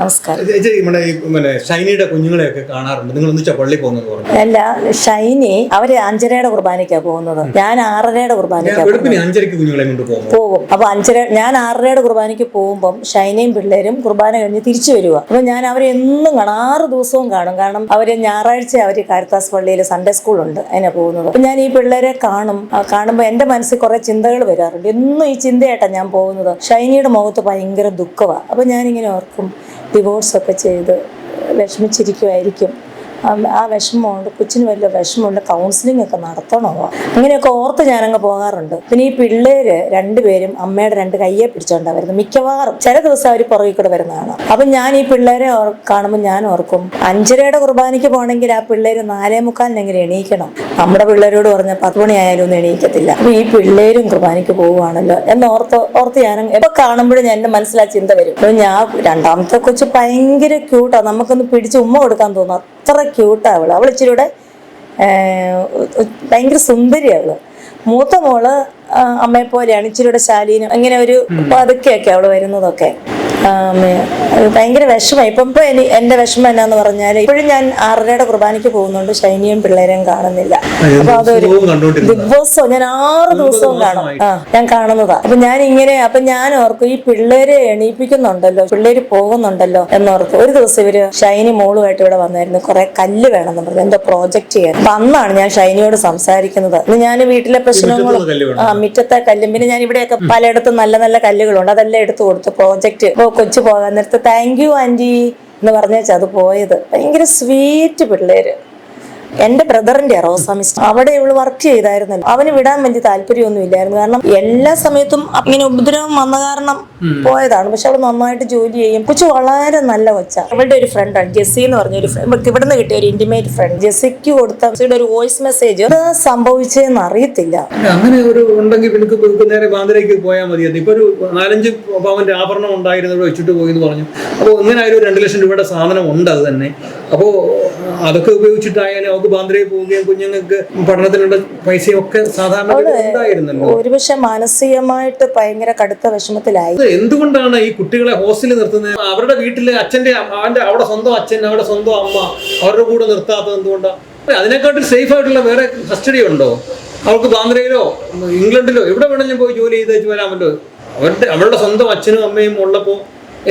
നമസ്കാരം. ചേച്ചി നമ്മുടെ ഈ പിന്നെ ഷൈനിയുടെ കുഞ്ഞുങ്ങളെയൊക്കെ കാണാറുണ്ട്. നിങ്ങൾ ഒന്നിച്ചാ പള്ളി പോകുന്നത് പറഞ്ഞു അല്ല ഷൈനി അവർ അഞ്ചരയുടെ കുർബാനയ്ക്കാ പോകുന്നത്. ഞാൻ ആറരയുടെ കുർബാനയ്ക്കാ വെളുപ്പിന് അഞ്ചരയ്ക്ക് കുഞ്ഞുങ്ങളെ കൊണ്ട് പോകും പോകും. അപ്പൊ അഞ്ചര ഞാൻ ആറരയുടെ കുർബാനയ്ക്ക് പോകുമ്പോൾ ഷൈനയും പിള്ളേരും കുർബാന കഴിഞ്ഞ് തിരിച്ചു വരിക അപ്പൊ ഞാൻ അവരെ എന്നും കാണും. ആറ് ദിവസവും കാണും. കാരണം അവർ ഞായറാഴ്ച അവർ കാരിത്താസ് പള്ളിയിൽ സൺഡേ സ്കൂളുണ്ട് അതിനാ പോകുന്നത്. അപ്പൊ ഞാൻ ഈ പിള്ളേരെ കാണും. കാണുമ്പോ കാണുമ്പോൾ എന്റെ മനസ്സിൽ കുറെ ചിന്തകൾ വരാറുണ്ട്. എന്നും ഈ ചിന്തയായിട്ടാണ് ഞാൻ പോകുന്നത്. ഷൈനിയുടെ മുഖത്ത് ഭയങ്കര ദുഃഖമാണ് അപ്പൊ ഞാനിങ്ങനെ ഓർക്കും ഡിവോഴ്സ് ഒക്കെ ചെയ്ത് വിഷമിച്ചിരിക്കുമായിരിക്കും ആ- വിഷമമുണ്ട് കൊച്ചിന് വലിയ വിഷമമുണ്ട് കൗൺസിലിംഗ് ഒക്കെ നടത്തണോ? അങ്ങനെയൊക്കെ ഓർത്ത് ഞാനങ്ങ് പോകാറുണ്ട്. പിന്നെ ഈ പിള്ളേര് രണ്ടുപേരും അമ്മയുടെ രണ്ട് കയ്യെ പിടിച്ചോണ്ടാ വരുന്നത്. മിക്കവാറും ചില ദിവസം അവർ പുറകിൽ കൂടെ വരുന്നതാണ് അപ്പം ഞാൻ ഈ പിള്ളേരെ കാണുമ്പോൾ ഞാൻ ഓർക്കും അഞ്ചരയുടെ കുർബാനയ്ക്ക് പോകണമെങ്കിൽ ആ പിള്ളേര് നാലേ മുക്കാലിനെങ്കിലും എണീക്കണം? നമ്മുടെ പിള്ളേരോട് പറഞ്ഞ പത്ത് മണിയായാലും ഒന്നും എണീക്കത്തില്ല. അപ്പൊ ഈ പിള്ളേരും കുർബാനയ്ക്ക് പോവുകയാണല്ലോ എന്നോർത്ത് ഓർത്ത് ഓർത്ത് ഞാൻ എപ്പൊ കാണുമ്പോഴും ഞാൻ എന്റെ മനസ്സിലാ ചിന്ത വരും. അപ്പൊ ഞാൻ രണ്ടാമത്തെ കൊച്ചു ഭയങ്കര ക്യൂട്ടാ നമുക്കൊന്ന് പിടിച്ച് ഉമ്മ കൊടുക്കാൻ തോന്നും. അത്ര ക്യൂട്ടാ അവൾ. അവൾ ഇച്ചിരി കൂടെ ഏഹ്, ഭയങ്കര സുന്ദരി അവൾ. മൂത്ത മോൾ അമ്മയെ പോലെയാണ് ഇച്ചിരി കൂടെ ശാലീനം അങ്ങനെ ഒരു പതുക്കെയൊക്കെ അവൾ വരുന്നതൊക്കെ. ഭയങ്കര വിഷമം. ഇപ്പം ഇപ്പൊ എനി എന്റെ വിഷമം എന്നാന്ന് പറഞ്ഞാൽ ഇപ്പോഴും ഞാൻ ആറരയുടെ കുർബാനയ്ക്ക് പോകുന്നുണ്ട്. ഷൈനിയും പിള്ളേരെയും കാണുന്നില്ല. അപ്പൊ അതൊരു ബിഗ് ബോസോ ഞാൻ ആറ് ദിവസവും കാണും. ആ ഞാൻ കാണുന്നതാ. അപ്പൊ ഞാൻ ഇങ്ങനെ അപ്പൊ ഞാൻ ഓർക്കും ഈ പിള്ളേരെ എണീപ്പിക്കുന്നുണ്ടല്ലോ പിള്ളേര് പോകുന്നുണ്ടല്ലോ എന്നോർക്കും ഒരു ദിവസം ഇവർ ഷൈനി മോളുമായിട്ട് ഇവിടെ വന്നായിരുന്നു. കുറെ കല്ല് വേണമെന്ന് പറഞ്ഞു. എന്തോ പ്രോജക്റ്റ് ചെയ്യാൻ. അപ്പൊ അന്നാണ് ഞാൻ ഷൈനിയോട് സംസാരിക്കുന്നത്. ഇന്ന് ഞാൻ വീട്ടിലെ പ്രശ്നങ്ങളും ആ മിറ്റത്തെ കല്ലും. പിന്നെ ഞാൻ ഇവിടെയൊക്കെ പലയിടത്തും നല്ല നല്ല കല്ലുകളുണ്ട്. അതെല്ലാം എടുത്തു കൊടുത്തു. പ്രോജക്റ്റ് കൊച്ചു പോകാൻ നേരത്ത് താങ്ക് യു ആന്റി എന്ന് പറഞ്ഞാൽ അത് പോയത്. ഭയങ്കര സ്വീറ്റ് പിള്ളേര്. എന്റെ ബ്രദറിന്റെ റോസാമിസ്റ്റ്. അവിടെ ഇവൾ വർക്ക് ചെയ്തായിരുന്നല്ലോ. അവന് വിടാൻ വേണ്ടി താല്പര്യമൊന്നും ഇല്ലായിരുന്നു. കാരണം എല്ലാ സമയത്തും ഇങ്ങനെ ഉപദ്രവം വന്ന കാരണം പോയതാണ്. പക്ഷെ അവൾ നന്നായിട്ട് ജോലി ചെയ്യും. കൊച്ചു വളരെ നല്ല കൊച്ച. അവളുടെ ഒരു ഫ്രണ്ടാണ് ജെസ്സി എന്ന് പറഞ്ഞ ഒരു ഫ്രണ്ട് ഇവിടെ നിന്ന് കിട്ടിയ ഒരു ഇന്റിമേറ്റ് ഫ്രണ്ട് ജെസ്സിക്ക് കൊടുത്ത ഒരു വോയിസ് മെസ്സേജ് അത് സംഭവിച്ചതെന്ന് അറിയത്തില്ല. അങ്ങനെ ഒരു ഉണ്ടെങ്കിൽ പിന്നെ നേരെ ബാന്ദ്രയ്ക്ക് പോയാൽ മതിയായിരുന്നു. ഇപ്പൊ ഒരു നാലഞ്ച് പവന്റെ ആഭരണം ഉണ്ടായിരുന്നത് വെച്ചിട്ട് പോയി എന്ന് പറഞ്ഞു. അപ്പോൾ ഇങ്ങനെ ഒരു രണ്ട് ലക്ഷം രൂപയുടെ സാധനം ഉണ്ട് അത് തന്നെ. അപ്പോൾ അതൊക്കെ ഉപയോഗിച്ചിട്ടായാലും അവർക്ക് ബാന്ദ്രയിൽ പോവുകയും കുഞ്ഞുങ്ങൾക്ക് പഠനത്തിനുള്ള പൈസയും ഒക്കെ സാധാരണ ഉണ്ടായിരുന്നല്ലോ. ഒരുപക്ഷെ മാനസികമായിട്ട് ഭയങ്കര കടുത്ത വിഷമത്തിലായി. എന്തുകൊണ്ടാണ് ഈ കുട്ടികളെ ഹോസ്റ്റലിൽ നിർത്തുന്നത്? അവരുടെ വീട്ടിൽ അച്ഛന്റെ അവന്റെ അവിടെ സ്വന്തം അച്ഛൻ അവരുടെ സ്വന്തം അമ്മ അവരുടെ കൂടെ നിർത്താത്തത് എന്തുകൊണ്ടാണ് അതിനെക്കാട്ടിൽ സേഫ് ആയിട്ടുള്ള വേറെ കസ്റ്റഡി ഉണ്ടോ? അവൾക്ക് ബാന്ദ്രയിലോ ഇംഗ്ലണ്ടിലോ എവിടെ വേണമെങ്കിലും പോയി ജോലി ചെയ്ത് വെച്ച് വരാമല്ലോ അവരുടെ അവരുടെ സ്വന്തം അച്ഛനും അമ്മയും ഉള്ളപ്പോൾ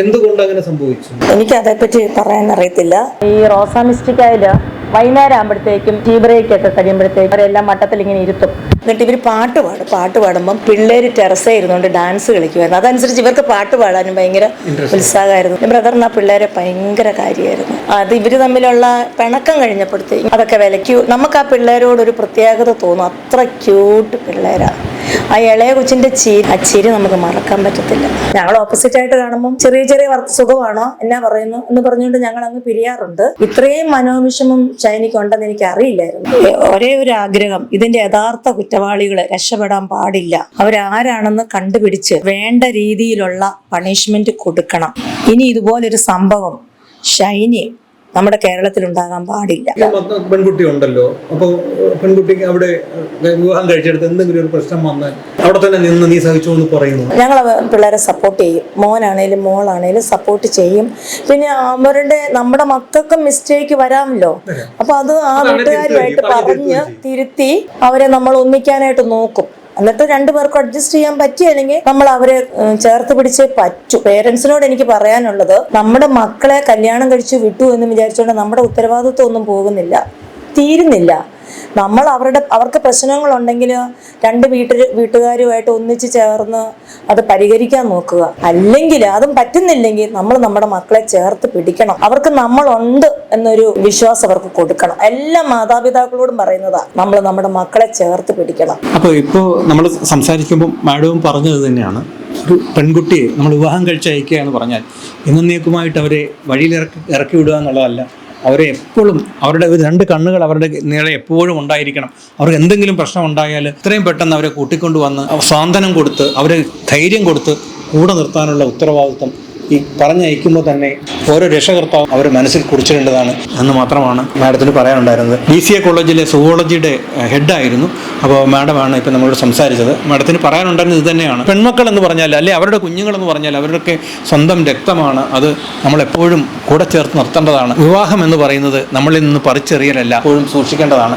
എന്തുകൊണ്ട് അങ്ങനെ സംഭവിച്ചു? എനിക്ക് അതേപ്പറ്റി പറയാൻ അറിയത്തില്ല ഈ റോസാ മിസ്റ്റേക്ക് മിസ്റ്റിക്കായാൽ വൈകുന്നേരം ആകുമ്പോഴത്തേക്കും ടീ ബ്രേക്ക് ഒക്കെ കഴിയുമ്പോഴത്തേക്കും അവരെല്ലാം മട്ടത്തിൽ ഇങ്ങനെ ഇരുത്തും. എന്നിട്ട് ഇവർ പാട്ട് പാടും. പാട്ട് പാടുമ്പം പിള്ളേർ ടെറസേ ഇരുന്നുകൊണ്ട് ഡാൻസ് കളിക്കുമായിരുന്നു അതനുസരിച്ച് ഇവർക്ക് പാട്ട് പാടാനും ഭയങ്കര ഉത്സാഹമായിരുന്നു. എന്റെ ബ്രദറിന് ആ പിള്ളേരെ ഭയങ്കര കാര്യമായിരുന്നു. അത് ഇവർ തമ്മിലുള്ള പിണക്കം കഴിഞ്ഞപ്പോഴത്തേക്കും അതൊക്കെ വിലയ്ക്കു. നമുക്ക് ആ പിള്ളേരോട് ഒരു പ്രത്യേകത തോന്നും. അത്ര ക്യൂട്ട് പിള്ളേരാ. ആ ഇളയ കൊച്ചിന്റെ ചിരി ആ ചിരി നമുക്ക് മറക്കാൻ പറ്റത്തില്ല. ഞങ്ങൾ ഓപ്പോസിറ്റ് ആയിട്ട് കാണുമ്പോൾ ചെറിയ ചെറിയ സുഖമാണോ? എന്നാ പറയുന്നു എന്ന് പറഞ്ഞുകൊണ്ട് ഞങ്ങൾ അങ്ങ് പിരിയാറുണ്ട്. ഇത്രയും മനോവിഷമം ഷൈനിക്ക് ഉണ്ടെന്ന് എനിക്ക് അറിയില്ലായിരുന്നു ഒരേ ഒരു ആഗ്രഹം. ഇതിന്റെ യഥാർത്ഥ കുറ്റവാളികളെ രക്ഷപ്പെടാൻ പാടില്ല. അവരാരാണെന്ന് കണ്ടുപിടിച്ച് വേണ്ട രീതിയിലുള്ള പണിഷ്മെന്റ് കൊടുക്കണം. ഇനി ഇതുപോലൊരു സംഭവം ഷൈനി നമ്മുടെ കേരളത്തിൽ ഉണ്ടാകാൻ പാടില്ല. പെൺകുട്ടി ഉണ്ടല്ലോ. അപ്പോൾ പെൺകുട്ടിക്ക് അവിടെ വിവാഹം കഴിച്ചെടുത്ത് എന്തെങ്കിലും ഒരു പ്രശ്നം വന്നാൽ അവിടെ തന്നെ നിന്ന് നീ സഹിച്ചു എന്ന് പറയുന്നു. ഞങ്ങൾ പിള്ളേരെ സപ്പോർട്ട് ചെയ്യും. മോനാണേലും മോളാണേലും സപ്പോർട്ട് ചെയ്യും. പിന്നെ അവരുടെ നമ്മുടെ മക്കൾക്കും മിസ്റ്റേക്ക് വരാമല്ലോ. അപ്പൊ അത് ആ വീട്ടുകാരുമായിട്ട് പറഞ്ഞ് തിരുത്തി അവരെ നമ്മൾ ഒന്നിക്കാനായിട്ട് നോക്കും. എന്നിട്ട് രണ്ടു പേർക്കും അഡ്ജസ്റ്റ് ചെയ്യാൻ പറ്റിയില്ലെങ്കിൽ നമ്മൾ അവരെ ചേർത്ത് പിടിച്ചേ പറ്റൂ. പേരൻസിനോട് എനിക്ക് പറയാനുള്ളത് നമ്മുടെ മക്കളെ കല്യാണം കഴിച്ച് വിട്ടു എന്ന് വിചാരിച്ചുകൊണ്ട് നമ്മുടെ ഉത്തരവാദിത്വം ഒന്നും പോകുന്നില്ല തീരുന്നില്ല. നമ്മൾ അവരുടെ അവർക്ക് പ്രശ്നങ്ങളുണ്ടെങ്കിൽ രണ്ട് വീട്ടിൽ വീട്ടുകാരുമായിട്ട് ഒന്നിച്ച് ചേർന്ന് അത് പരിഹരിക്കാൻ നോക്കുക. അല്ലെങ്കിൽ അതും പറ്റുന്നില്ലെങ്കിൽ നമ്മൾ നമ്മുടെ മക്കളെ ചേർത്ത് പിടിക്കണം. അവർക്ക് നമ്മളുണ്ട് എന്നൊരു വിശ്വാസം അവർക്ക് കൊടുക്കണം. എല്ലാ മാതാപിതാക്കളോടും പറയുന്നതാ നമ്മൾ നമ്മുടെ മക്കളെ ചേർത്ത് പിടിക്കണം. അപ്പോൾ ഇപ്പോൾ നമ്മൾ സംസാരിക്കുമ്പോൾ മാഡവും പറഞ്ഞത് തന്നെയാണ്. ഒരു പെൺകുട്ടിയെ നമ്മൾ വിവാഹം കഴിച്ച് അയക്കുക എന്ന് പറഞ്ഞാൽ എന്നേക്കുമായിട്ട് അവരെ വഴിയിൽ ഇറക്കി ഇറക്കി വിടുക എന്നുള്ളതല്ല. അവരെ എപ്പോഴും അവരുടെ ഒരു രണ്ട് കണ്ണുകൾ അവരുടെ നേരെ എപ്പോഴും ഉണ്ടായിരിക്കണം. അവർക്ക് എന്തെങ്കിലും പ്രശ്നം ഉണ്ടായാൽ എത്രയും പെട്ടെന്ന് അവരെ കൂട്ടിക്കൊണ്ടുവന്ന് സ്വാന്തനം കൊടുത്ത് അവരെ ധൈര്യം കൊടുത്ത് കൂടെ നിർത്താനുള്ള ഉത്തരവാദിത്വം ഈ പറഞ്ഞയക്കുമ്പോൾ തന്നെ ഓരോ രക്ഷകർത്താവും അവർ മനസ്സിൽ കുറിച്ചിടേണ്ടതാണ് എന്ന് മാത്രമാണ് മാഡത്തിന് പറയാനുണ്ടായിരുന്നത്. ബി സി എ കോളേജിലെ സുവോളജിയുടെ ഹെഡായിരുന്നു. അപ്പോൾ മാഡമാണ് ഇപ്പം നമ്മളോട് സംസാരിച്ചത്. മാഡത്തിന് പറയാനുണ്ടായിരുന്നത് ഇത് തന്നെയാണ്. പെൺമക്കൾ എന്ന് പറഞ്ഞാൽ അല്ലെ അവരുടെ കുഞ്ഞുങ്ങളെന്ന് പറഞ്ഞാൽ അവരുടെയൊക്കെ സ്വന്തം രക്തമാണ്. അത് നമ്മളെപ്പോഴും കൂടെ ചേർത്ത് നിർത്തേണ്ടതാണ്. വിവാഹം എന്ന് പറയുന്നത് നമ്മളിൽ നിന്ന് പറിച്ചെറിയലല്ല എപ്പോഴും സൂക്ഷിക്കേണ്ടതാണ്.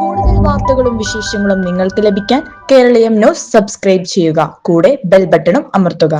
കൂടുതൽ വാർത്തകളും വിശേഷങ്ങളും നിങ്ങൾക്ക് ലഭിക്കാൻ കേരളീയം ന്യൂസ് സബ്സ്ക്രൈബ് ചെയ്യുക. കൂടെ ബെൽ ബട്ടണും അമർത്തുക.